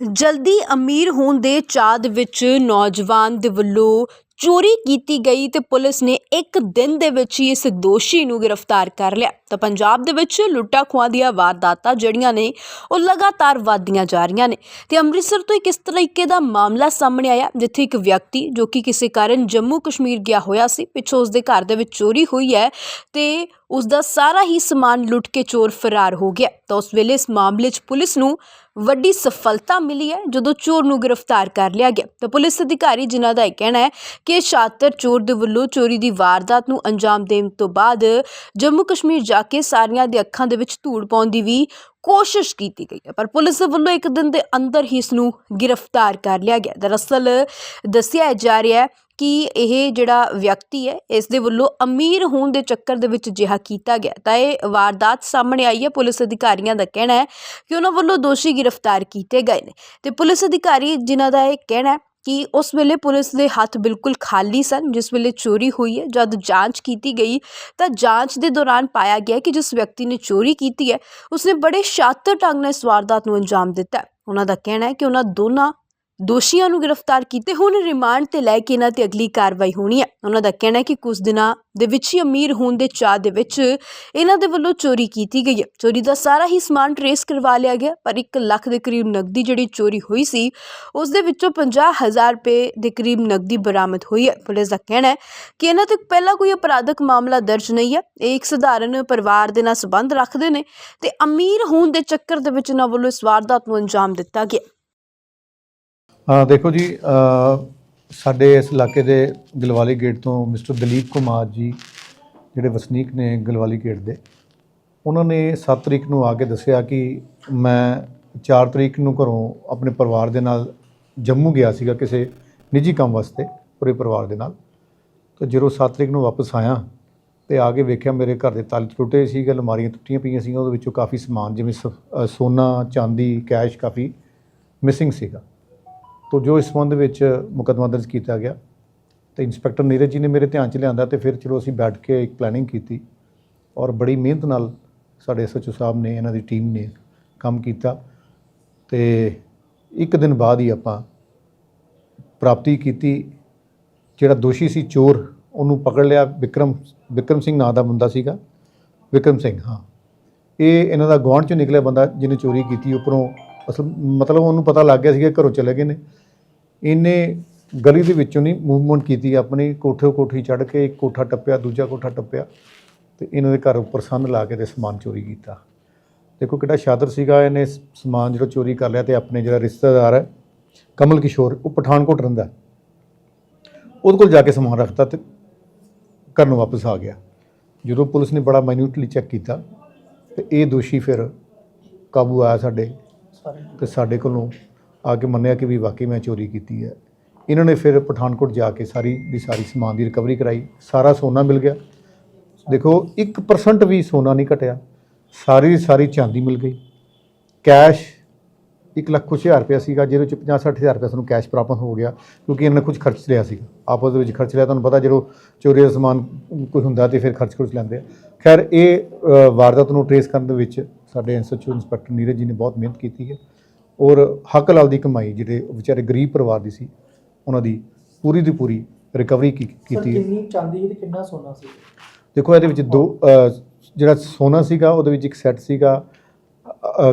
ਜਲਦੀ ਅਮੀਰ ਹੋਣ ਦੇ ਚਾਅ ਦੇ ਵਿੱਚ ਨੌਜਵਾਨ ਦੇ ਵੱਲੋਂ ਚੋਰੀ ਕੀਤੀ ਗਈ ਤੇ ਪੁਲਿਸ ਨੇ ਇੱਕ ਦਿਨ ਦੇ ਵਿੱਚ ਹੀ ਇਸ ਦੋਸ਼ੀ ਨੂੰ ਗ੍ਰਿਫਤਾਰ ਕਰ ਲਿਆ। ਤਾਂ ਪੰਜਾਬ ਦੇ ਵਿੱਚ ਲੁੱਟਾਂ ਖੋਹਾਂ ਦੀਆਂ ਵਾਰਦਾਤਾਂ ਜਿਹੜੀਆਂ ਨੇ, ਉਹ ਲਗਾਤਾਰ ਵਧਦੀਆਂ ਜਾ ਰਹੀਆਂ ਨੇ ਤੇ ਅੰਮ੍ਰਿਤਸਰ ਤੋਂ ਇੱਕ ਇਸ ਤਰੀਕੇ ਦਾ ਮਾਮਲਾ ਸਾਹਮਣੇ ਆਇਆ, ਜਿੱਥੇ ਇੱਕ ਵਿਅਕਤੀ ਜੋ ਕਿ ਕਿਸੇ ਕਾਰਨ ਜੰਮੂ ਕਸ਼ਮੀਰ ਗਿਆ ਹੋਇਆ ਸੀ, ਪਿੱਛੋਂ ਉਸ ਦੇ ਘਰ ਦੇ ਵਿੱਚ ਚੋਰੀ ਹੋਈ ਹੈ ਤੇ ਉਸ ਦਾ ਸਾਰਾ ਹੀ ਸਮਾਨ ਲੁੱਟ ਕੇ ਚੋਰ ਫਰਾਰ ਹੋ ਗਿਆ। ਤਾਂ ਉਸ ਵੇਲੇ ਇਸ ਮਾਮਲੇ 'ਚ ਪੁਲਿਸ ਨੂੰ ਵੱਡੀ ਸਫਲਤਾ ਮਿਲੀ ਹੈ, ਜਦੋਂ ਚੋਰ ਨੂੰ ਗ੍ਰਿਫਤਾਰ ਕਰ ਲਿਆ ਗਿਆ। ਤਾਂ ਪੁਲਿਸ ਅਧਿਕਾਰੀ ਜਿਨ੍ਹਾਂ ਦਾ ਇਹ ਕਹਿਣਾ ਹੈ ਕਿ ਸ਼ਾਤਰ ਚੋਰ ਦੇ ਵੱਲੋਂ ਚੋਰੀ ਦੀ ਵਾਰਦਾਤ ਨੂੰ ਅੰਜਾਮ ਦੇਣ ਤੋਂ ਬਾਅਦ ਜੰਮੂ ਕਸ਼ਮੀਰ ਜਾ ਕੇ ਸਾਰੀਆਂ ਦੇ ਅੱਖਾਂ ਦੇ ਵਿੱਚ ਧੂੜ ਪਾਉਣ ਦੀ ਵੀ ਕੋਸ਼ਿਸ਼ ਕੀਤੀ ਗਈ ਹੈ, ਪਰ ਪੁਲਿਸ ਵੱਲੋਂ ਇੱਕ ਦਿਨ ਦੇ ਅੰਦਰ ਹੀ ਇਸ ਨੂੰ ਗ੍ਰਿਫਤਾਰ ਕਰ ਲਿਆ ਗਿਆ। ਦਰਅਸਲ ਦੱਸਿਆ ਜਾ ਰਿਹਾ ਹੈ ਕਿ ਇਹ ਜਿਹੜਾ ਵਿਅਕਤੀ ਹੈ, ਇਸ ਦੇ ਵੱਲੋਂ ਅਮੀਰ ਹੋਣ ਦੇ ਚੱਕਰ ਦੇ ਵਿੱਚ ਜਿਹਾ ਕੀਤਾ ਗਿਆ। ਤਾਂ ਇਹ ਵਾਰਦਾਤ ਸਾਹਮਣੇ ਆਈ ਹੈ, ਪੁਲਿਸ ਅਧਿਕਾਰੀਆਂ ਦਾ ਕਹਿਣਾ ਹੈ ਕਿ ਉਹਨਾਂ ਵੱਲੋਂ ਦੋਸ਼ੀ ਗ੍ਰਿਫਤਾਰ ਕੀਤੇ ਗਏ ਨੇ। ਤੇ ਪੁਲਿਸ ਅਧਿਕਾਰੀ ਜਿਨ੍ਹਾਂ ਦਾ ਇਹ ਕਹਿਣਾ ਹੈ ਕਿ ਉਸ ਵੇਲੇ ਪੁਲਿਸ ਦੇ ਹੱਥ ਬਿਲਕੁਲ ਖਾਲੀ ਸਨ, ਜਿਸ ਵੇਲੇ ਚੋਰੀ ਹੋਈ ਹੈ। ਜਦ ਜਾਂਚ ਕੀਤੀ ਗਈ, ਤਾਂ ਜਾਂਚ ਦੇ ਦੌਰਾਨ ਪਾਇਆ ਗਿਆ ਕਿ ਜਿਸ ਵਿਅਕਤੀ ਨੇ ਚੋਰੀ ਕੀਤੀ ਹੈ, ਉਸਨੇ ਬੜੇ ਸ਼ਾਤਰ ਢੰਗ ਨਾਲ ਇਸ ਵਾਰਦਾਤ ਨੂੰ ਅੰਜਾਮ ਦਿੱਤਾ ਉਹਨਾਂ ਦਾ ਕਹਿਣਾ ਹੈ ਕਿ ਉਹਨਾਂ ਦੋਨਾਂ ਦੋਸ਼ੀਆਂ ਨੂੰ ਗ੍ਰਿਫਤਾਰ ਕੀਤੇ ਹੁਣ, ਰਿਮਾਂਡ ਤੇ ਲੈ ਕੇ ਇਹਨਾਂ ਤੇ ਅਗਲੀ ਕਾਰਵਾਈ ਹੋਣੀ ਹੈ। ਉਹਨਾਂ ਦਾ ਕਹਿਣਾ ਹੈ ਕਿ ਕੁਝ ਦਿਨਾਂ ਦੇ ਵਿੱਚ ਹੀ ਅਮੀਰ ਹੋਣ ਦੇ ਚਾਹ ਦੇ ਵਿੱਚ ਇਹਨਾਂ ਦੇ ਵੱਲੋਂ ਚੋਰੀ ਕੀਤੀ ਗਈ ਹੈ। ਚੋਰੀ ਦਾ ਸਾਰਾ ਹੀ ਸਮਾਨ ਟਰੇਸ ਕਰਵਾ ਲਿਆ ਗਿਆ, ਪਰ 1 ਲੱਖ ਦੇ ਕਰੀਬ ਨਕਦੀ ਜਿਹੜੀ ਚੋਰੀ ਹੋਈ ਸੀ, ਉਸ ਦੇ ਵਿੱਚੋਂ 50000 ਰੁਪਏ ਦੇ ਕਰੀਬ ਨਕਦੀ ਬਰਾਮਦ ਹੋਈ ਹੈ। ਪੁਲਿਸ ਦਾ ਕਹਿਣਾ ਹੈ ਕਿ ਇਹਨਾਂ ਤੇ ਪਹਿਲਾਂ ਕੋਈ ਅਪਰਾਧਕ ਮਾਮਲਾ ਦਰਜ ਨਹੀਂ ਹੈ। ਇਹ ਇੱਕ ਸਧਾਰਨ ਪਰਿਵਾਰ ਦੇ ਨਾਲ ਸੰਬੰਧ ਰੱਖਦੇ ਨੇ ਤੇ ਅਮੀਰ ਹੋਣ ਦੇ ਚੱਕਰ ਦੇ ਵਿੱਚ ਇਹਨਾਂ ਵੱਲੋਂ ਇਸ ਵਾਰਦਾਤ ਨੂੰ ਅੰਜਾਮ ਦਿੱਤਾ ਗਿਆ। ਹਾਂ, ਦੇਖੋ ਜੀ ਸਾਡੇ ਇਸ ਇਲਾਕੇ ਦੇ ਗਲਵਾਲੀ ਗੇਟ ਤੋਂ ਮਿਸਟਰ ਦਲੀਪ ਕੁਮਾਰ ਜੀ, ਜਿਹੜੇ ਵਸਨੀਕ ਨੇ ਗਲਵਾਲੀ ਗੇਟ ਦੇ, ਉਹਨਾਂ ਨੇ 7 ਤਰੀਕ ਨੂੰ ਆ ਕੇ ਦੱਸਿਆ ਕਿ ਮੈਂ 4 ਤਰੀਕ ਨੂੰ ਘਰੋਂ ਆਪਣੇ ਪਰਿਵਾਰ ਦੇ ਨਾਲ ਜੰਮੂ ਗਿਆ ਸੀਗਾ ਕਿਸੇ ਨਿੱਜੀ ਕੰਮ ਵਾਸਤੇ, ਪੂਰੇ ਪਰਿਵਾਰ ਦੇ ਨਾਲ। ਤਾਂ ਜਦੋਂ 7 ਤਰੀਕ ਨੂੰ ਵਾਪਸ ਆਇਆ ਤੇ ਆ ਕੇ ਵੇਖਿਆ ਮੇਰੇ ਘਰ ਦੇ ਤਾਲੇ ਟੁੱਟੇ ਸੀਗੇ ਅਲਮਾਰੀਆਂ ਟੁੱਟੀਆਂ ਪਈਆਂ ਸੀਗੀਆਂ, ਉਹਦੇ ਵਿੱਚੋਂ ਕਾਫੀ ਸਮਾਨ ਜਿਵੇਂ ਸ- ਸੋਨਾ, ਚਾਂਦੀ, ਕੈਸ਼ ਕਾਫੀ ਮਿਸਿੰਗ ਸੀਗਾ। ਤੋ ਜੋ ਇਸ ਸੰਬੰਧ ਵਿੱਚ ਮੁਕੱਦਮਾ ਦਰਜ ਕੀਤਾ ਗਿਆ ਤੇ ਇੰਸਪੈਕਟਰ ਨੀਰਜ ਜੀ ਨੇ ਮੇਰੇ ਧਿਆਨ 'ਚ ਲਿਆਂਦਾ ਤੇ ਫਿਰ ਚਲੋ ਅਸੀਂ ਬੈਠ ਕੇ ਇੱਕ ਪਲੈਨਿੰਗ ਕੀਤੀ ਔਰ ਬੜੀ ਮਿਹਨਤ ਨਾਲ ਸਾਡੇ ਐਸਐਚਓ ਸਾਹਿਬ ਨੇ, ਇਹਨਾਂ ਦੀ ਟੀਮ ਨੇ ਕੰਮ ਕੀਤਾ ਤੇ ਇੱਕ ਦਿਨ ਬਾਅਦ ਹੀ ਆਪਾਂ ਪ੍ਰਾਪਤੀ ਕੀਤੀ ਜਿਹੜਾ ਦੋਸ਼ੀ ਸੀ ਚੋਰ, ਉਹਨੂੰ ਪਕੜ ਲਿਆ ਵਿਕਰਮ ਵਿਕਰਮ ਸਿੰਘ ਨਾਂ ਦਾ ਬੰਦਾ ਸੀਗਾ, ਵਿਕਰਮ ਸਿੰਘ, ਹਾਂ। ਇਹ ਇਹਨਾਂ ਦਾ ਗੁਆਂਢ ਚੋਂ ਨਿਕਲਿਆ ਬੰਦਾ ਜਿਹਨੇ ਚੋਰੀ ਕੀਤੀ, ਉੱਪਰੋਂ ਅਸਲ ਮਤਲਬ ਉਹਨੂੰ ਪਤਾ ਲੱਗ ਗਿਆ ਸੀਗਾ ਘਰੋਂ ਚਲੇ ਗਏ ਨੇ। ਇਹਨੇ ਗਲੀ ਦੇ ਵਿੱਚੋਂ ਨਹੀਂ ਮੂਵਮੈਂਟ ਕੀਤੀ, ਆਪਣੀ ਕੋਠੇ ਕੋਠੀ ਚੜ੍ਹ ਕੇ ਇੱਕ ਕੋਠਾ ਟੱਪਿਆ, ਦੂਜਾ ਕੋਠਾ ਟੱਪਿਆ ਤੇ ਇਹਨਾਂ ਦੇ ਘਰ ਉੱਪਰ ਸੰਨ ਲਾ ਕੇ ਤੇ ਸਮਾਨ ਚੋਰੀ ਕੀਤਾ। ਦੇਖੋ ਕਿਹੜਾ ਸ਼ਾਦਰ ਸੀਗਾ, ਇਹਨੇ ਸਮਾਨ ਜਿਹੜਾ ਚੋਰੀ ਕਰ ਲਿਆ ਤੇ ਆਪਣੇ ਜਿਹੜਾ ਰਿਸ਼ਤੇਦਾਰ ਹੈ, ਕਮਲ ਕਿਸ਼ੋਰ, ਉਹ ਪਠਾਨਕੋਟ ਰਹਿੰਦਾ। ਉਹਦੇ ਕੋਲ ਜਾ ਕੇ ਸਮਾਨ ਰੱਖਤਾ ਤੇ ਘਰ ਨੂੰ ਵਾਪਸ ਆ ਗਿਆ। ਜਦੋਂ ਪੁਲਿਸ ਨੇ ਬੜਾ ਮਾਈਨਿਊਟਲੀ ਚੈੱਕ ਕੀਤਾ ਤੇ ਇਹ ਦੋਸ਼ੀ ਫਿਰ ਕਾਬੂ ਆਇਆ ਸਾਡੇ ਤੇ ਸਾਡੇ ਕੋਲੋਂ ਆ ਕੇ ਮੰਨਿਆ ਕਿ ਵੀ ਵਾਕਈ ਮੈਂ ਚੋਰੀ ਕੀਤੀ ਹੈ। ਇਹਨਾਂ ਨੇ ਫਿਰ ਪਠਾਨਕੋਟ ਜਾ ਕੇ ਸਾਰੀ ਦੀ ਸਾਰੀ ਸਮਾਨ ਦੀ ਰਿਕਵਰੀ ਕਰਾਈ। ਸਾਰਾ ਸੋਨਾ ਮਿਲ ਗਿਆ। ਦੇਖੋ 1% ਵੀ ਸੋਨਾ ਨਹੀਂ ਘਟਿਆ। ਸਾਰੀ ਦੀ ਸਾਰੀ ਚਾਂਦੀ ਮਿਲ ਗਈ। ਕੈਸ਼ 1 ਲੱਖ ਕੁਛ ਹਜ਼ਾਰ ਰੁਪਇਆ ਸੀਗਾ, ਜਿਹਦੇ ਵਿੱਚ 50 60 ਹਜ਼ਾਰ ਰੁਪਇਆ ਸਾਨੂੰ ਕੈਸ਼ ਪ੍ਰਾਪਤ ਹੋ ਗਿਆ, ਕਿਉਂਕਿ ਇਹਨਾਂ ਨੇ ਕੁਝ ਖਰਚ ਲਿਆ ਸੀਗਾ। ਆਪਸ ਦੇ ਵਿੱਚ ਖਰਚ ਲਿਆ, ਤੁਹਾਨੂੰ ਪਤਾ ਜਦੋਂ ਚੋਰੀ ਦਾ ਸਮਾਨ ਕੋਈ ਹੁੰਦਾ ਤੇ ਫਿਰ ਖਰਚ ਖੁਰਚ ਲੈਂਦੇ ਆ। ਖੈਰ, ਇਹ ਵਾਰਦਾਤ ਨੂੰ ਟਰੇਸ ਕਰਨ ਦੇ ਵਿੱਚ ਸਾਡੇ ਐਸਐਚਓ ਇੰਸਪੈਕਟਰ ਨੀਰਜ ਜੀ ਨੇ ਬਹੁਤ ਮਿਹਨਤ ਕੀਤੀ ਹੈ ਔਰ ਹੱਕ ਲਾਲ ਦੀ ਕਮਾਈ ਜਿਹੜੇ ਵਿਚਾਰੇ ਗਰੀਬ ਪਰਿਵਾਰ ਦੀ ਸੀ ਉਹਨਾਂ ਦੀ ਪੂਰੀ ਦੀ ਪੂਰੀ ਰਿਕਵਰੀ ਕੀ- ਕੀਤੀ ਹੈ। ਕਿੰਨੀ ਚਾਂਦੀ ਤੇ ਕਿੰਨਾ ਸੋਨਾ ਸੀ? ਦੇਖੋ ਇਹਦੇ ਵਿੱਚ ਦੋ ਜਿਹੜਾ ਸੋਨਾ ਸੀਗਾ ਉਹਦੇ ਵਿੱਚ ਇੱਕ ਸੈੱਟ ਸੀਗਾ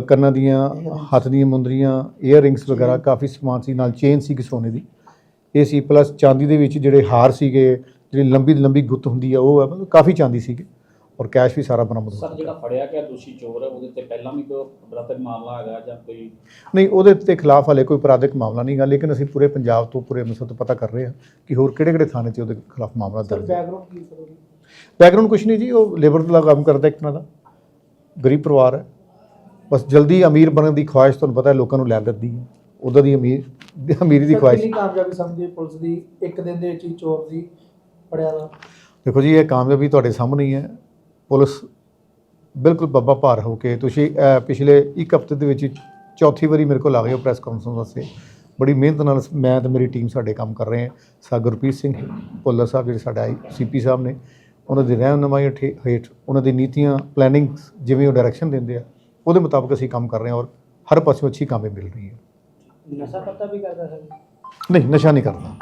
ਕੰਨਾਂ ਦੀਆਂ ਹੱਥ ਦੀਆਂ ਮੁੰਦਰੀਆਂ ਈਅਰ ਰਿੰਗਸ ਵਗੈਰਾ ਕਾਫੀ ਸਮਾਨ ਸੀ ਨਾਲ ਚੇਨ ਸੀ ਸੋਨੇ ਦੀ। ਇਹ ਸੀ ਪਲੱਸ ਚਾਂਦੀ ਦੇ ਵਿੱਚ ਜਿਹੜੇ ਹਾਰ ਸੀਗੇ ਜਿਹੜੀ ਲੰਬੀ ਲੰਬੀ ਗੁੱਤ ਹੁੰਦੀ ਆ ਉਹ ਹੈ ਮਤਲਬ ਕਾਫੀ ਚਾਂਦੀ ਸੀਗੀ। ਔਰ ਕੈਸ਼ ਵੀ ਸਾਰਾ ਬਰਾਮਦ ਹੋ ਸਰ ਜਿਹੜਾ ਫੜਿਆ ਗਿਆ ਦੋਸ਼ੀ ਚੋਰ ਹੈ ਉਹਦੇ ਤੇ ਪਹਿਲਾਂ ਵੀ ਕੋਈ ਬਰਾਤਕ ਮਾਮਲਾ ਹੈਗਾ ਜਾਂ ਕੋਈ ਨਹੀਂ ਉਹਦੇ ਤੇ ਖਿਲਾਫ ਹਲੇ ਕੋਈ ਅਪਰਾਧਿਕ ਮਾਮਲਾ ਨਹੀਂ ਗਾ ਲੇਕਿਨ ਅਸੀਂ ਪੂਰੇ ਪੰਜਾਬ ਤੋਂ ਪੂਰੇ ਅੰਮ੍ਰਿਤਸਰ ਤੋਂ ਪਤਾ ਕਰ ਰਹੇ ਹਾਂ ਕਿ ਹੋਰ ਕਿਹੜੇ ਕਿਹੜੇ ਥਾਣੇ 'ਚ ਉਹਦੇ ਖਿਲਾਫ ਮਾਮਲਾ ਦਰਜ ਹੈ। ਬੈਕਗ੍ਰਾਉਂਡ ਕੀ ਸਰ ਉਹਦੀ? ਬੈਕਗ੍ਰਾਉਂਡ ਕੁਛ ਨਹੀਂ ਜੀ ਉਹ ਲੇਬਰ ਦਾ ਕੰਮ ਕਰਦਾ ਇੱਕ ਤਰ੍ਹਾਂ ਦਾ। ਗਰੀਬ ਪਰਿਵਾਰ ਹੈ। ਬਸ ਜਲਦੀ ਅਮੀਰ ਬਣਨ ਦੀ ਖੁਆਇਸ਼ ਤੁਹਾਨੂੰ ਪਤਾ ਹੈ ਲੋਕਾਂ ਨੂੰ ਲੈ ਦਿੰਦੀ ਹੈ। ਉਹਦਾ ਦੀ ਅਮੀਰ ਅਮੀਰੀ ਦੀ ਖੁਆਇਸ਼। ਕਿੰਨੀ ਕਾਮਯਾਬੀ ਸਮਝੀ ਪੁਲਿਸ ਦੀ? ਇੱਕ ਦਿਨ ਦੇ ਵਿੱਚ ਹੀ ਚੋਰ ਦੀ ਫੜਿਆ ਦਾ। ਦੇਖੋ ਜੀ ਇਹ ਕਾਮਯਾਬੀ ਤੁਹਾਡੇ ਸਾਹਮਣੇ ਹੀ ਹੈ। ਪੁਲਿਸ ਬਿਲਕੁਲ ਬੱਬਾ ਭਾਰ ਹੋ ਕੇ ਤੁਸੀਂ ਪਿਛਲੇ ਇੱਕ ਹਫ਼ਤੇ ਦੇ ਵਿੱਚ ਚੌਥੀ ਵਾਰੀ ਮੇਰੇ ਕੋਲ ਆ ਗਏ ਹੋ ਪ੍ਰੈਸ ਕਾਨਫਰੰਸ ਵਾਸਤੇ। ਬੜੀ ਮਿਹਨਤ ਨਾਲ ਮੈਂ ਤੇ ਮੇਰੀ ਟੀਮ ਸਾਡੇ ਕੰਮ ਕਰ ਰਹੇ ਹਾਂ। ਸਾ ਗੁਰਪ੍ਰੀਤ ਸਿੰਘ ਭੁੱਲਰ ਸਾਹਿਬ ਜਿਹੜੇ ਸਾਡਾ ਆਈ ਸੀਪੀ ਸਾਹਿਬ ਨੇ ਉਹਨਾਂ ਦੀ ਰਹਿਨੁਮਾਈ ਹੇਠ ਹੇਠ ਉਹਨਾਂ ਦੀ ਨੀਤੀਆਂ ਪਲੈਨਿੰਗ ਜਿਵੇਂ ਉਹ ਡਾਇਰੈਕਸ਼ਨ ਦਿੰਦੇ ਆ ਉਹਦੇ ਮੁਤਾਬਕ ਅਸੀਂ ਕੰਮ ਕਰ ਰਹੇ ਹਾਂ ਔਰ ਹਰ ਪਾਸਿਓਂ ਅੱਛੀ ਕਾਮਯਾਬੀ ਮਿਲ ਰਹੀ ਹੈ। ਨਸ਼ਾ ਪੱਤਾ ਵੀ ਕਰਦਾ ਹੈ ਨਹੀਂ ਨਸ਼ਾ ਨਹੀਂ ਕਰਦਾ।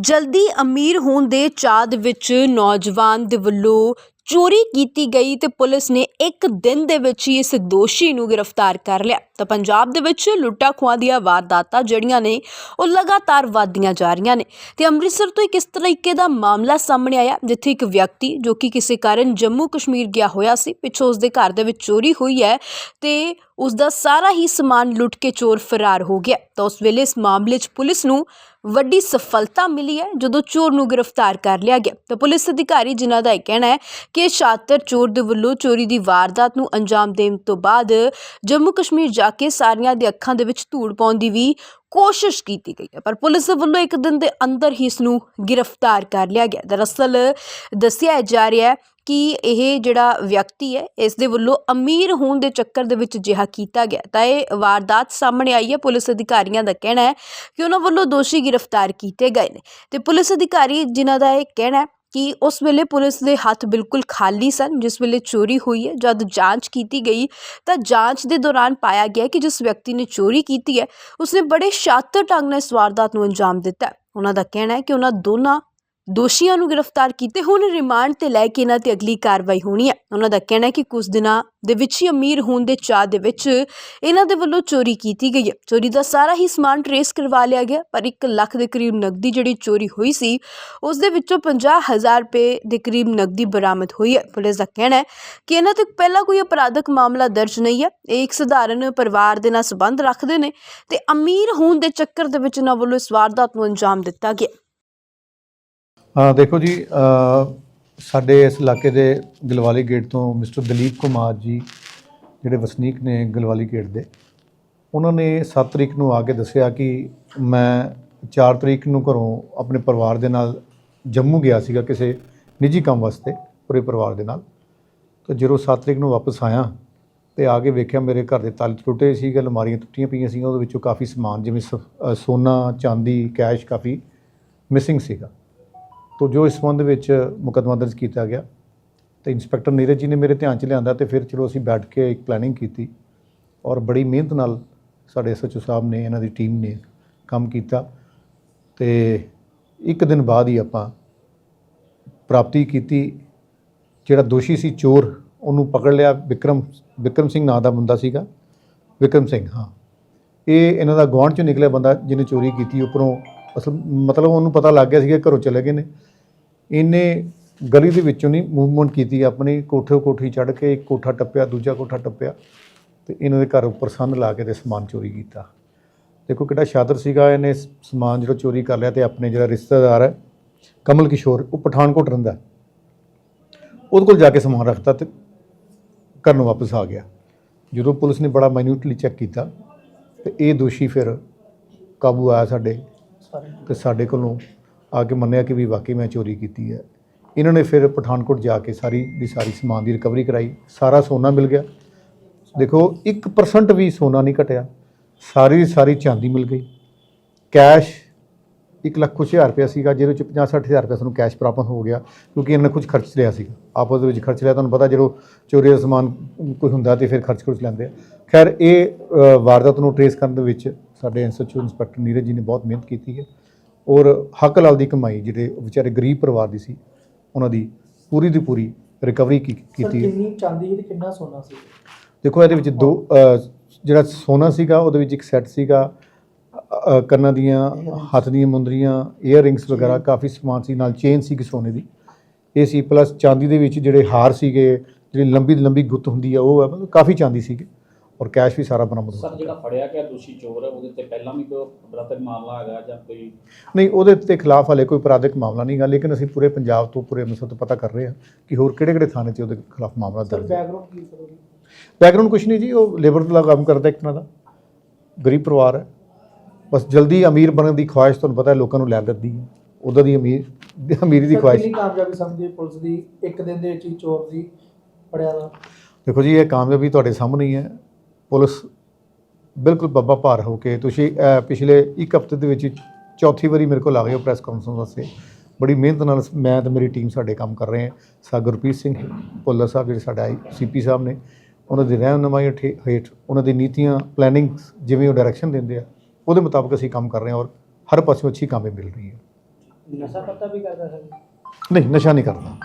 ਜਲਦੀ ਅਮੀਰ ਹੋਣ ਦੇ ਚਾਹ ਦੇ ਵਿੱਚ ਨੌਜਵਾਨ ਦੇ ਵੱਲੋਂ ਚੋਰੀ ਕੀਤੀ ਗਈ ਤੇ ਪੁਲਿਸ ਨੇ ਇੱਕ ਦਿਨ ਦੇ ਵਿੱਚ ਹੀ ਇਸ ਦੋਸ਼ੀ ਨੂੰ ਗ੍ਰਿਫਤਾਰ ਕਰ ਲਿਆ। ਤਾਂ ਪੰਜਾਬ ਦੇ ਵਿੱਚ ਲੁੱਟਾ ਖੋਹਾਂ ਦੀਆਂ ਵਾਰਦਾਤਾਂ ਜਿਹੜੀਆਂ ਨੇ, ਉਹ ਲਗਾਤਾਰ ਵਧਦੀਆਂ ਜਾ ਰਹੀਆਂ ਨੇ। ਤੇ ਅੰਮ੍ਰਿਤਸਰ ਤੋਂ ਇੱਕ ਇਸ ਤਰੀਕੇ ਦਾ ਮਾਮਲਾ ਸਾਹਮਣੇ ਆਇਆ, ਜਿੱਥੇ ਇੱਕ ਵਿਅਕਤੀ ਜੋ ਕਿ ਕਿਸੇ ਕਾਰਨ ਜੰਮੂ ਕਸ਼ਮੀਰ ਗਿਆ ਹੋਇਆ ਸੀ, ਪਿੱਛੋਂ ਉਸ ਦੇ ਘਰ ਦੇ ਵਿੱਚ ਚੋਰੀ ਹੋਈ ਹੈ ਤੇ ਉਸ ਦਾ ਸਾਰਾ ਹੀ ਸਮਾਨ ਲੁੱਟ ਕੇ ਚੋਰ ਫਰਾਰ ਹੋ ਗਿਆ। ਤਾਂ ਉਸ ਵੇਲੇ ਇਸ ਮਾਮਲੇ 'ਚ ਪੁਲਿਸ ਨੂੰ ਵੱਡੀ ਸਫਲਤਾ ਮਿਲੀ ਹੈ, ਜਦੋਂ ਚੋਰ ਨੂੰ ਗ੍ਰਿਫਤਾਰ ਕਰ ਲਿਆ ਗਿਆ। ਤਾਂ ਪੁਲਿਸ ਅਧਿਕਾਰੀ ਜਿਨ੍ਹਾਂ ਦਾ ਇਹ ਕਹਿਣਾ ਹੈ ਕਿ ਸ਼ਾਤਰ ਚੋਰ ਦੇ ਵੱਲੋਂ ਚੋਰੀ ਦੀ ਵਾਰਦਾਤ ਨੂੰ ਅੰਜਾਮ ਦੇਣ ਤੋਂ ਬਾਅਦ ਜੰਮੂ ਕਸ਼ਮੀਰ ਜਾ ਕੇ ਸਾਰੀਆਂ ਦੇ ਅੱਖਾਂ ਦੇ ਵਿੱਚ ਧੂੜ ਪਾਉਣ ਦੀ ਵੀ ਕੋਸ਼ਿਸ਼ ਕੀਤੀ ਗਈ ਹੈ। ਪਰ ਪੁਲਿਸ ਵੱਲੋਂ ਇੱਕ ਦਿਨ ਦੇ ਅੰਦਰ ਹੀ ਇਸ ਨੂੰ ਗ੍ਰਿਫਤਾਰ ਕਰ ਲਿਆ ਗਿਆ ਦਰਅਸਲ ਦੱਸਿਆ ਜਾ ਰਿਹਾ ਹੈ ਕਿ ਇਹ ਜਿਹੜਾ ਵਿਅਕਤੀ ਹੈ, ਇਸ ਦੇ ਵੱਲੋਂ ਅਮੀਰ ਹੋਣ ਦੇ ਚੱਕਰ ਦੇ ਵਿੱਚ ਜਿਹਾ ਕੀਤਾ ਗਿਆ ਤਾਂ ਇਹ ਵਾਰਦਾਤ ਸਾਹਮਣੇ ਆਈ ਹੈ। ਪੁਲਿਸ ਅਧਿਕਾਰੀਆਂ ਦਾ ਕਹਿਣਾ ਹੈ ਕਿ ਉਹਨਾਂ ਵੱਲੋਂ ਦੋਸ਼ੀ ਗ੍ਰਿਫਤਾਰ ਕੀਤੇ ਗਏ ਨੇ। ਤੇ ਪੁਲਿਸ ਅਧਿਕਾਰੀ ਜਿਨ੍ਹਾਂ ਦਾ ਇਹ ਕਹਿਣਾ ਹੈ ਕਿ ਉਸ ਵੇਲੇ ਪੁਲਿਸ ਦੇ ਹੱਥ ਬਿਲਕੁਲ ਖਾਲੀ ਸਨ, ਜਿਸ ਵੇਲੇ ਚੋਰੀ ਹੋਈ ਹੈ। ਜਦ ਜਾਂਚ ਕੀਤੀ ਗਈ, ਤਾਂ ਜਾਂਚ ਦੇ ਦੌਰਾਨ ਪਾਇਆ ਗਿਆ ਕਿ ਜਿਸ ਵਿਅਕਤੀ ਨੇ ਚੋਰੀ ਕੀਤੀ ਹੈ, ਉਸਨੇ ਬੜੇ ਸ਼ਾਤਰ ਢੰਗ ਨਾਲ ਇਸ ਵਾਰਦਾਤ ਨੂੰ ਅੰਜਾਮ ਦਿੱਤਾ ਉਹਨਾਂ ਦਾ ਕਹਿਣਾ ਹੈ ਕਿ ਉਹਨਾਂ ਦੋਨਾਂ ਦੋਸ਼ੀਆਂ ਨੂੰ ਗ੍ਰਿਫਤਾਰ ਕੀਤੇ, ਹੁਣ ਰਿਮਾਂਡ ਤੇ ਲੈ ਕੇ ਇਹਨਾਂ ਤੇ ਅਗਲੀ ਕਾਰਵਾਈ ਹੋਣੀ ਹੈ। ਉਹਨਾਂ ਦਾ ਕਹਿਣਾ ਹੈ ਕਿ ਕੁਝ ਦਿਨਾਂ ਦੇ ਵਿੱਚ ਹੀ ਅਮੀਰ ਹੋਣ ਦੇ ਚਾਹ ਦੇ ਵਿੱਚ ਇਹਨਾਂ ਦੇ ਵੱਲੋਂ ਚੋਰੀ ਕੀਤੀ ਗਈ ਹੈ। ਚੋਰੀ ਦਾ ਸਾਰਾ ਹੀ ਸਮਾਨ ਟਰੇਸ ਕਰਵਾ ਲਿਆ ਗਿਆ, ਪਰ 1 ਲੱਖ ਦੇ ਕਰੀਬ ਨਕਦੀ ਜਿਹੜੀ ਚੋਰੀ ਹੋਈ ਸੀ, ਉਸ ਦੇ ਵਿੱਚੋਂ 50000 ਰੁਪਏ ਦੇ ਕਰੀਬ ਨਕਦੀ ਬਰਾਮਦ ਹੋਈ ਹੈ। ਪੁਲਿਸ ਦਾ ਕਹਿਣਾ ਹੈ ਕਿ ਇਹਨਾਂ ਤੇ ਪਹਿਲਾਂ ਕੋਈ ਅਪਰਾਧਕ ਮਾਮਲਾ ਦਰਜ ਨਹੀਂ ਹੈ। ਇਹ ਇੱਕ ਸਧਾਰਨ ਪਰਿਵਾਰ ਦੇ ਨਾਲ ਸੰਬੰਧ ਰੱਖਦੇ ਨੇ ਤੇ ਅਮੀਰ ਹੋਣ ਦੇ ਚੱਕਰ ਦੇ ਵਿੱਚ ਇਹਨਾਂ ਵੱਲੋਂ ਇਸ ਵਾਰਦਾਤ ਨੂੰ ਅੰਜਾਮ ਦਿੱਤਾ ਗਿਆ। ਦੇਖੋ ਜੀ ਸਾਡੇ ਇਸ ਇਲਾਕੇ ਦੇ ਗਲਵਾਲੀ ਗੇਟ ਤੋਂ ਮਿਸਟਰ ਦਲੀਪ ਕੁਮਾਰ ਜੀ, ਜਿਹੜੇ ਵਸਨੀਕ ਨੇ ਗਲਵਾਲੀ ਗੇਟ ਦੇ, ਉਹਨਾਂ ਨੇ 7 ਤਰੀਕ ਨੂੰ ਆ ਕੇ ਦੱਸਿਆ ਕਿ ਮੈਂ 4 ਤਰੀਕ ਨੂੰ ਘਰੋਂ ਆਪਣੇ ਪਰਿਵਾਰ ਦੇ ਨਾਲ ਜੰਮੂ ਗਿਆ ਸੀਗਾ ਕਿਸੇ ਨਿੱਜੀ ਕੰਮ ਵਾਸਤੇ, ਪੂਰੇ ਪਰਿਵਾਰ ਦੇ ਨਾਲ। ਤਾਂ ਜਦੋਂ 7 ਤਰੀਕ ਨੂੰ ਵਾਪਸ ਆਇਆ ਤੇ ਆ ਕੇ ਵੇਖਿਆ ਮੇਰੇ ਘਰ ਦੇ ਤਾਲੇ ਟੁੱਟੇ ਸੀਗੇ, ਅਲਮਾਰੀਆਂ ਟੁੱਟੀਆਂ ਪਈਆਂ ਸੀਗੀਆਂ, ਉਹਦੇ ਵਿੱਚੋਂ ਕਾਫੀ ਸਮਾਨ ਜਿਵੇਂ ਸ- ਸੋਨਾ, ਚਾਂਦੀ, ਕੈਸ਼ ਕਾਫੀ ਮਿਸਿੰਗ ਸੀਗਾ। ਤੋ ਜੋ ਇਸ ਸੰਬੰਧ ਵਿੱਚ ਮੁਕੱਦਮਾ ਦਰਜ ਕੀਤਾ ਗਿਆ, ਤੇ ਇੰਸਪੈਕਟਰ ਨੀਰਜ ਜੀ ਨੇ ਮੇਰੇ ਧਿਆਨ 'ਚ ਲਿਆਂਦਾ ਤੇ ਫਿਰ ਚਲੋ ਅਸੀਂ ਬੈਠ ਕੇ ਇੱਕ ਪਲੈਨਿੰਗ ਕੀਤੀ ਔਰ ਬੜੀ ਮਿਹਨਤ ਨਾਲ ਸਾਡੇ ਐਸਐਚਓ ਸਾਹਿਬ ਨੇ, ਇਹਨਾਂ ਦੀ ਟੀਮ ਨੇ ਕੰਮ ਕੀਤਾ ਤੇ ਇੱਕ ਦਿਨ ਬਾਅਦ ਹੀ ਆਪਾਂ ਪ੍ਰਾਪਤੀ ਕੀਤੀ ਜਿਹੜਾ ਦੋਸ਼ੀ ਸੀ ਚੋਰ, ਉਹਨੂੰ ਪਕੜ ਲਿਆ ਵਿਕਰਮ ਵਿਕਰਮ ਸਿੰਘ ਨਾਂ ਦਾ ਬੰਦਾ ਸੀਗਾ, ਵਿਕਰਮ ਸਿੰਘ, ਹਾਂ। ਇਹ ਇਹਨਾਂ ਦਾ ਗੁਆਂਢ ਚੋਂ ਨਿਕਲਿਆ ਬੰਦਾ ਜਿਹਨੇ ਚੋਰੀ ਕੀਤੀ, ਉੱਪਰੋਂ ਅਸਲ ਮਤਲਬ ਉਹਨੂੰ ਪਤਾ ਲੱਗ ਗਿਆ ਸੀਗਾ ਘਰੋਂ ਚਲੇ ਗਏ ਨੇ। ਇਹਨੇ ਗਲੀ ਦੇ ਵਿੱਚੋਂ ਨਹੀਂ ਮੂਵਮੈਂਟ ਕੀਤੀ, ਆਪਣੀ ਕੋਠੇ ਕੋਠੀ ਚੜ੍ਹ ਕੇ ਇੱਕ ਕੋਠਾ ਟੱਪਿਆ, ਦੂਜਾ ਕੋਠਾ ਟੱਪਿਆ ਤੇ ਇਹਨਾਂ ਦੇ ਘਰ ਉੱਪਰ ਸੰਨ ਲਾ ਕੇ ਤੇ ਸਮਾਨ ਚੋਰੀ ਕੀਤਾ। ਦੇਖੋ ਕਿਹੜਾ ਸ਼ਾਦਰ ਸੀਗਾ ਇਹਨੇ ਸਮਾਨ ਜਿਹੜਾ ਚੋਰੀ ਕਰ ਲਿਆ ਤੇ ਆਪਣੇ ਜਿਹੜਾ ਰਿਸ਼ਤੇਦਾਰ ਹੈ, ਕਮਲ ਕਿਸ਼ੋਰ, ਉਹ ਪਠਾਨਕੋਟ ਰਹਿੰਦਾ ਉਹਦੇ ਕੋਲ ਜਾ ਕੇ ਸਮਾਨ ਰੱਖਤਾ ਤੇ ਘਰ ਨੂੰ ਵਾਪਸ ਆ ਗਿਆ। ਜਦੋਂ ਪੁਲਿਸ ਨੇ ਬੜਾ ਮਾਈਨਿਊਟਲੀ ਚੈੱਕ ਕੀਤਾ ਤੇ ਇਹ ਦੋਸ਼ੀ ਫਿਰ ਕਾਬੂ ਆਇਆ ਸਾਡੇ ਸਾਰੇ ਤੇ ਸਾਡੇ ਕੋਲੋਂ ਆ ਕੇ ਮੰਨਿਆ ਕਿ ਵੀ ਵਾਕਈ ਮੈਂ ਚੋਰੀ ਕੀਤੀ ਹੈ। ਇਹਨਾਂ ਨੇ ਫਿਰ ਪਠਾਨਕੋਟ ਜਾ ਕੇ ਸਾਰੀ ਦੀ ਸਾਰੀ ਸਮਾਨ ਦੀ ਰਿਕਵਰੀ ਕਰਾਈ। ਸਾਰਾ ਸੋਨਾ ਮਿਲ ਗਿਆ। ਦੇਖੋ 1% ਵੀ ਸੋਨਾ ਨਹੀਂ ਘਟਿਆ। ਸਾਰੀ ਦੀ ਸਾਰੀ ਚਾਂਦੀ ਮਿਲ ਗਈ। ਕੈਸ਼ 1 ਲੱਖ ਕੁਛ ਹਜ਼ਾਰ ਰੁਪਇਆ ਸੀਗਾ, ਜਿਹਦੇ ਵਿੱਚ 50 60 ਹਜ਼ਾਰ ਰੁਪਇਆ ਸਾਨੂੰ ਕੈਸ਼ ਪ੍ਰਾਪਤ ਹੋ ਗਿਆ, ਕਿਉਂਕਿ ਇਹਨਾਂ ਨੇ ਕੁਝ ਖਰਚ ਲਿਆ ਸੀਗਾ। ਆਪਸ ਦੇ ਵਿੱਚ ਖਰਚ ਲਿਆ, ਤੁਹਾਨੂੰ ਪਤਾ ਜਦੋਂ ਚੋਰੀ ਦਾ ਸਮਾਨ ਕੋਈ ਹੁੰਦਾ ਤੇ ਫਿਰ ਖਰਚ ਖੁਰਚ ਲੈਂਦੇ ਆ। ਖੈਰ, ਇਹ ਵਾਰਦਾਤ ਨੂੰ ਟਰੇਸ ਕਰਨ ਦੇ ਵਿੱਚ ਸਾਡੇ ਐਸਐਚਓ ਇੰਸਪੈਕਟਰ ਨੀਰਜ ਜੀ ਨੇ ਬਹੁਤ ਮਿਹਨਤ ਕੀਤੀ ਹੈ। ਔਰ ਹੱਕ ਲਾਲ ਦੀ ਕਮਾਈ ਜਿਹੜੇ ਵਿਚਾਰੇ ਗਰੀਬ ਪਰਿਵਾਰ ਦੀ ਸੀ ਉਹਨਾਂ ਦੀ ਪੂਰੀ ਦੀ ਪੂਰੀ ਰਿਕਵਰੀ ਕੀ- ਕੀਤੀ ਹੈ। ਕਿੰਨੀ ਚਾਂਦੀ ਸੀ ਤੇ ਕਿੰਨਾ ਸੋਨਾ ਸੀ? ਦੇਖੋ ਇਹਦੇ ਵਿੱਚ ਦੋ ਜਿਹੜਾ ਸੋਨਾ ਸੀਗਾ ਉਹਦੇ ਵਿੱਚ ਇੱਕ ਸੈੱਟ ਸੀਗਾ। ਕੰਨਾਂ ਦੀਆਂ ਹੱਥ ਦੀਆਂ ਮੁੰਦਰੀਆਂ ਈਅਰ ਰਿੰਗਸ ਵਗੈਰਾ ਕਾਫੀ ਸਮਾਨ ਸੀ ਨਾਲ ਚੇਨ ਸੀ ਸੋਨੇ ਦੀ। ਇਹ ਸੀ ਪਲੱਸ ਚਾਂਦੀ ਦੇ ਵਿੱਚ ਜਿਹੜੇ ਹਾਰ ਸੀਗੇ ਜਿਹੜੀ ਲੰਬੀ ਲੰਬੀ ਗੁੱਤ ਹੁੰਦੀ ਆ ਉਹ ਕਾਫੀ ਚਾਂਦੀ ਸੀਗੀ। ਔਰ ਕੈਸ਼ ਵੀ ਸਾਰਾ ਬਰਾਮਦ ਹੋ ਸਰ ਜਿਹੜਾ ਫੜਿਆ ਗਿਆ ਦੋਸ਼ੀ ਚੋਰ ਹੈ ਉਹਦੇ ਤੇ ਪਹਿਲਾਂ ਵੀ ਕੋਈ ਬ੍ਰਤਕ ਮਾਮਲਾ ਹੈਗਾ ਜਾਂ ਕੋਈ ਨਹੀਂ ਉਹਦੇ ਤੇ ਖਿਲਾਫ ਹਲੇ ਕੋਈ ਅਪਰਾਧਿਕ ਮਾਮਲਾ ਨਹੀਂ ਗਾ ਲੇਕਿਨ ਅਸੀਂ ਪੂਰੇ ਪੰਜਾਬ ਤੋਂ ਪੂਰੇ ਅੰਮ੍ਰਿਤਸਰ ਤੋਂ ਪਤਾ ਕਰ ਰਹੇ ਹਾਂ ਕਿ ਹੋਰ ਕਿਹੜੇ ਕਿਹੜੇ ਥਾਣੇ 'ਚ ਉਹਦੇ ਖਿਲਾਫ ਮਾਮਲਾ ਦਰਜ ਹੈ। ਬੈਕਗ੍ਰਾਉਂਡ ਕੀ ਸਰ ਉਹਦੀ? ਬੈਕਗ੍ਰਾਉਂਡ ਕੁਛ ਨਹੀਂ ਜੀ ਉਹ ਲੇਬਰ ਦਾ ਕੰਮ ਕਰਦਾ ਇੱਕ ਤਰ੍ਹਾਂ ਦਾ। ਗਰੀਬ ਪਰਿਵਾਰ ਹੈ। ਬਸ ਜਲਦੀ ਅਮੀਰ ਬਣਨ ਦੀ ਖੁਆਇਸ਼ ਤੁਹਾਨੂੰ ਪਤਾ ਹੈ ਲੋਕਾਂ ਨੂੰ ਲੈ ਦਿੰਦੀ ਹੈ। ਉਹਦਾ ਦੀ ਅਮੀਰ ਅਮੀਰੀ ਦੀ ਖੁਆਇਸ਼। ਕਿੰਨੀ ਕਾਮਯਾਬੀ ਸਮਝੀ ਪੁਲਿਸ ਦੀ? ਇੱਕ ਦਿਨ ਦੇ ਵਿੱਚ ਹੀ ਚੋਰ ਦੀ ਫੜਿਆ ਦਾ। ਦੇਖੋ ਜੀ ਇਹ ਕਾਮਯਾਬੀ ਤੁਹਾਡੇ ਸਾਹਮਣੇ ਹੀ ਹੈ। ਪੁਲਿਸ ਬਿਲਕੁਲ ਬੱਬਾ ਭਾਰ ਹੋ ਕੇ ਤੁਸੀਂ ਪਿਛਲੇ ਇੱਕ ਹਫ਼ਤੇ ਦੇ ਵਿੱਚ ਚੌਥੀ ਵਾਰੀ ਮੇਰੇ ਕੋਲ ਆ ਗਏ ਹੋ ਪ੍ਰੈਸ ਕਾਨਫਰੰਸ ਵਾਸਤੇ। ਬੜੀ ਮਿਹਨਤ ਨਾਲ ਮੈਂ ਤੇ ਮੇਰੀ ਟੀਮ ਸਾਡੇ ਕੰਮ ਕਰ ਰਹੇ ਹਾਂ। ਸਾ ਗੁਰਪ੍ਰੀਤ ਸਿੰਘ ਭੁੱਲਰ ਸਾਹਿਬ ਜਿਹੜੇ ਸਾਡੇ ਆਈ ਸੀਪੀ ਸਾਹਿਬ ਨੇ ਉਹਨਾਂ ਦੀ ਰਹਿਨੁਮਾਈ ਹੇਠ ਉਹਨਾਂ ਦੀ ਨੀਤੀਆਂ ਪਲੈਨਿੰਗ ਜਿਵੇਂ ਉਹ ਡਾਇਰੈਕਸ਼ਨ ਦਿੰਦੇ ਆ ਉਹਦੇ ਮੁਤਾਬਕ ਅਸੀਂ ਕੰਮ ਕਰ ਰਹੇ ਹਾਂ ਔਰ ਹਰ ਪਾਸਿਓਂ ਅੱਛੀ ਕਾਮਯਾਬੀ ਮਿਲ ਰਹੀ ਹੈ ਨਸ਼ਾ ਪੱਤਾ ਵੀ ਕਰਦਾ ਸਰ? ਨਹੀਂ ਨਸ਼ਾ ਨਹੀਂ ਕਰਦਾ।